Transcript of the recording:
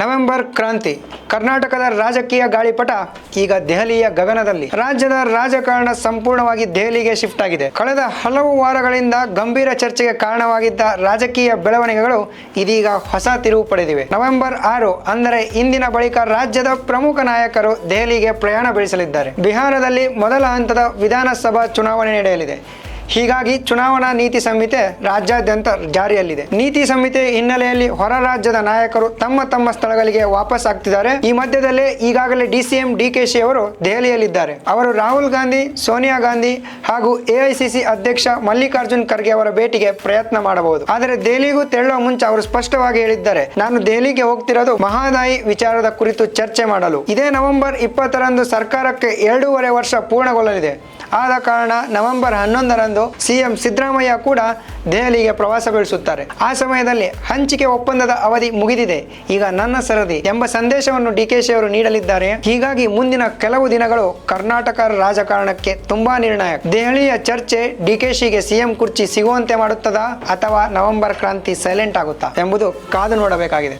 November ಕ್ರಾಂತಿ. ಕರ್ನಾಟಕದ ರಾಜಕೀಯ ಗಾಳಿಪಟ ಈಗ ದೆಹಲಿಯ ಗಗನದಲ್ಲಿ. ರಾಜ್ಯದ ರಾಜಕಾರಣ ಸಂಪೂರ್ಣವಾಗಿ ದೆಹಲಿಗೆ ಶಿಫ್ಟ್ ಆಗಿದೆ. ಕಳೆದ ಹಲವು ವಾರಗಳಿಂದ ಗಂಭೀರ ಚರ್ಚೆಗೆ ಕಾರಣವಾಗಿದ್ದ ರಾಜಕೀಯ ಬೆಳವಣಿಗೆಗಳು ಇದೀಗ ಹೊಸ ತಿರುವು ಪಡೆದಿವೆ. ನವೆಂಬರ್ ಆರು, ಅಂದರೆ ಇಂದಿನ ಬಳಿಕ ರಾಜ್ಯದ ಪ್ರಮುಖ ನಾಯಕರು ದೆಹಲಿಗೆ ಪ್ರಯಾಣ ಬೆಳೆಸಲಿದ್ದಾರೆ. ಬಿಹಾರದಲ್ಲಿ ಮೊದಲ ಹಂತದ ವಿಧಾನಸಭಾ ಚುನಾವಣೆ ನಡೆಯಲಿದೆ. ಹೀಗಾಗಿ ಚುನಾವಣಾ ನೀತಿ ಸಂಹಿತೆ ರಾಜ್ಯಾದ್ಯಂತ ಜಾರಿಯಲ್ಲಿದೆ. ನೀತಿ ಸಂಹಿತೆ ಹಿನ್ನೆಲೆಯಲ್ಲಿ ಹೊರ ರಾಜ್ಯದ ನಾಯಕರು ತಮ್ಮ ತಮ್ಮ ಸ್ಥಳಗಳಿಗೆ ವಾಪಸ್ ಆಗ್ತಿದ್ದಾರೆ. ಈ ಮಧ್ಯದಲ್ಲೇ ಈಗಾಗಲೇ ಡಿಸಿಎಂ ಡಿಕೆಶಿ ಅವರು ದೆಹಲಿಯಲ್ಲಿದ್ದಾರೆ. ಅವರು ರಾಹುಲ್ ಗಾಂಧಿ, ಸೋನಿಯಾ ಗಾಂಧಿ ಹಾಗೂ ಎಐಸಿಸಿ ಅಧ್ಯಕ್ಷ ಮಲ್ಲಿಕಾರ್ಜುನ್ ಖರ್ಗೆ ಅವರ ಭೇಟಿಗೆ ಪ್ರಯತ್ನ ಮಾಡಬಹುದು. ಆದರೆ ದೆಹಲಿಗೂ ತೆರಳುವ ಮುಂಚೆ ಅವರು ಸ್ಪಷ್ಟವಾಗಿ ಹೇಳಿದ್ದಾರೆ, ನಾನು ದೆಹಲಿಗೆ ಹೋಗ್ತಿರೋದು ಮಹಾದಾಯಿ ವಿಚಾರದ ಕುರಿತು ಚರ್ಚೆ ಮಾಡಲು. ಇದೇ ನವೆಂಬರ್ ಇಪ್ಪತ್ತರಂದು ಸರ್ಕಾರಕ್ಕೆ ಎರಡೂವರೆ ವರ್ಷ ಪೂರ್ಣಗೊಳ್ಳಲಿದೆ. ಆದ ಕಾರಣ ನವೆಂಬರ್ ಹನ್ನೊಂದರಂದು ಸಿಎಂ ಸಿದ್ದರಾಮಯ್ಯ ಕೂಡ ದೆಹಲಿಗೆ ಪ್ರವಾಸ ಬೆಳೆಸುತ್ತಾರೆ. ಆ ಸಮಯದಲ್ಲಿ ಹಂಚಿಕೆ ಒಪ್ಪಂದದ ಅವಧಿ ಮುಗಿದಿದೆ. ಈಗ ನನ್ನ ಸರದಿ ಎಂಬ ಸಂದೇಶವನ್ನು ಡಿಕೆಶಿ ಅವರು ನೀಡಲಿದ್ದಾರೆ. ಹೀಗಾಗಿ ಮುಂದಿನ ಕೆಲವು ದಿನಗಳು ಕರ್ನಾಟಕ ರಾಜಕಾರಣಕ್ಕೆ ತುಂಬಾ ನಿರ್ಣಾಯಕ. ದೆಹಲಿಯ ಚರ್ಚೆ ಡಿಕೆಶಿಗೆ ಸಿಎಂ ಕುರ್ಚಿ ಸಿಗುವಂತೆ ಮಾಡುತ್ತದಾ ಅಥವಾ ನವೆಂಬರ್ ಕ್ರಾಂತಿ ಸೈಲೆಂಟ್ ಆಗುತ್ತಾ ಎಂಬುದು ಕಾದು ನೋಡಬೇಕಾಗಿದೆ.